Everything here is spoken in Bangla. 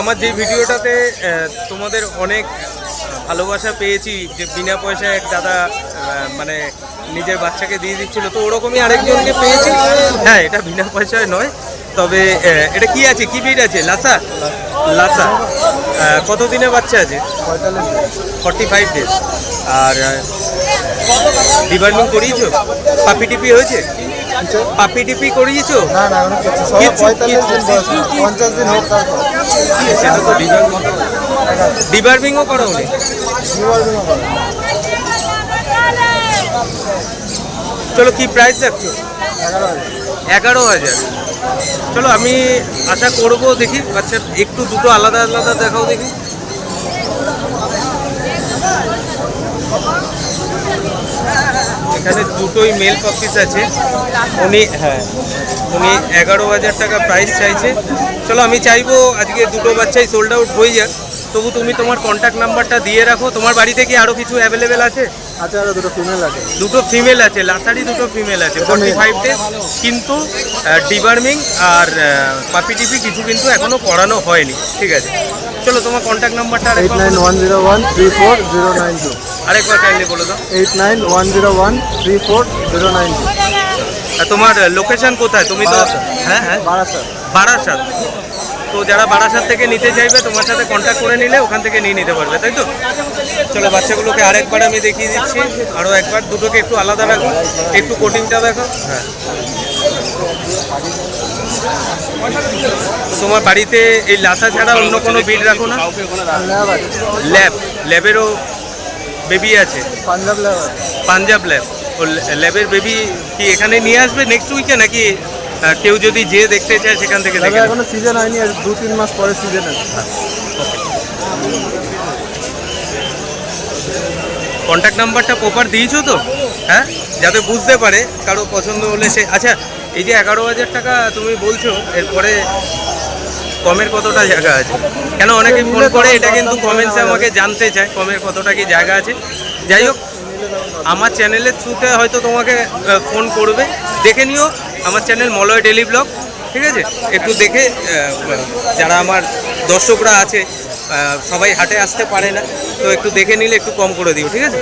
আমার যে ভিডিওটাতে তোমাদের অনেক ভালোবাসা পেয়েছি যে বিনা পয়সায় এক দাদা মানে নিজের বাচ্চাকে দিয়ে দিচ্ছিল তো ওরকমই আরেকজনকে পেয়েছি। হ্যাঁ এটা বিনা পয়সায় নয় তবে এটা কি আছে? কি ব্রিড আছে? লাসা? লাসা। কত দিনের বাচ্চা আছে? ফর্টি ফাইভ ডেজ আর ডিপার্টমেন্ট করিয়েছো? পাপি টিপি হয়েছে? পাপি টিপি করিয়েছো? না না কিছু। দিন হোক তারপর। চলো, কি প্রাইস রাখছো এগারো হাজার। চলো, আমি আশা করব দেখি আচ্ছা একটু দুটো আলাদা আলাদা দেখাও দেখি। এখানে দুটোই মেল পাপিস আছে। উনি হ্যাঁ উনি এগারো হাজার টাকা প্রাইস চাইছে। চলো আমি চাইব আজকে দুটো বাচ্চাই সোল্ড আউট হয়ে যাক। তবু তুমি তোমার কন্ট্যাক্ট নাম্বারটা দিয়ে রাখো। তোমার বাড়িতে কি আরও কিছু অ্যাভেলেবেল আছে? আছে আরও দুটো ফিমেল আছে। দুটো ফিমেল আছে লাসারি দুটো ফিমেল আছে ফর্টি ফাইভ ডেজ কিন্তু ডিবার্মিং আর পাপি টিপি কিছু কিন্তু এখনও করানো হয়নি। ঠিক আছে। চলো তোমার কন্ট্যাক্ট নাম্বারটা eight nine one zero one three four zero nine two আরেকবার কাইন্ডলি বলে দাও। Eight nine one zero one three four zero nine তোমার লোকেশন কোথায়? তুমি তো। হ্যাঁ হ্যাঁ। বারাসাত। বারাসাত। তো যারা বারাসাত থেকে নিতে চাইবে তোমার সাথে কন্ট্যাক্ট করে নিলে ওখান থেকে নিয়ে নিতে পারবে তাই তো? চলো বাচ্চাগুলোকে আরেকবার আমি দেখিয়ে দিচ্ছি। আরও একবার দুটোকে একটু আলাদা রাখো। একটু কোটিংটা দেখো। হ্যাঁ। তোমার বাড়িতে এই লাসা ছাড়া অন্য কোনো বিল রাখো না? ল্যাব ল্যাবেরও বেবি আছে? পাঞ্জাব ল্যাব পাঞ্জাব ল্যাব ও ল্যাবের বেবি কি এখানে নিয়ে আসবে নেক্সট উইকে নাকি কেউ যদি যে দেখতে চায় সেখান থেকে দেখে? এখনও সিজন হয়নি আর দু তিন মাস পরে সিজন আছে। কন্ট্যাক্ট নাম্বারটা প্রপার দিয়েছ তো? হ্যাঁ? যাতে বুঝতে পারে কারও পছন্দ হলে সে আচ্ছা এই যে এগারো হাজার টাকা তুমি বলছো এরপরে কমের কতটা জায়গা আছে? কেন অনেকে ফোন করে এটা কিন্তু কমেন্টসে আমাকে জানতে চায় কমের কতটা কি জায়গা আছে। যাই হোক আমার চ্যানেলের থ্রুতে হয়তো তোমাকে ফোন করবে। দেখে নিও আমার চ্যানেল মলয় ডেলি ব্লগ ঠিক আছে? একটু দেখে যারা আমার দর্শকরা আছে সবাই হাটে আসতে পারে না তো একটু দেখে নিলে একটু কম করে দিও ঠিক আছে?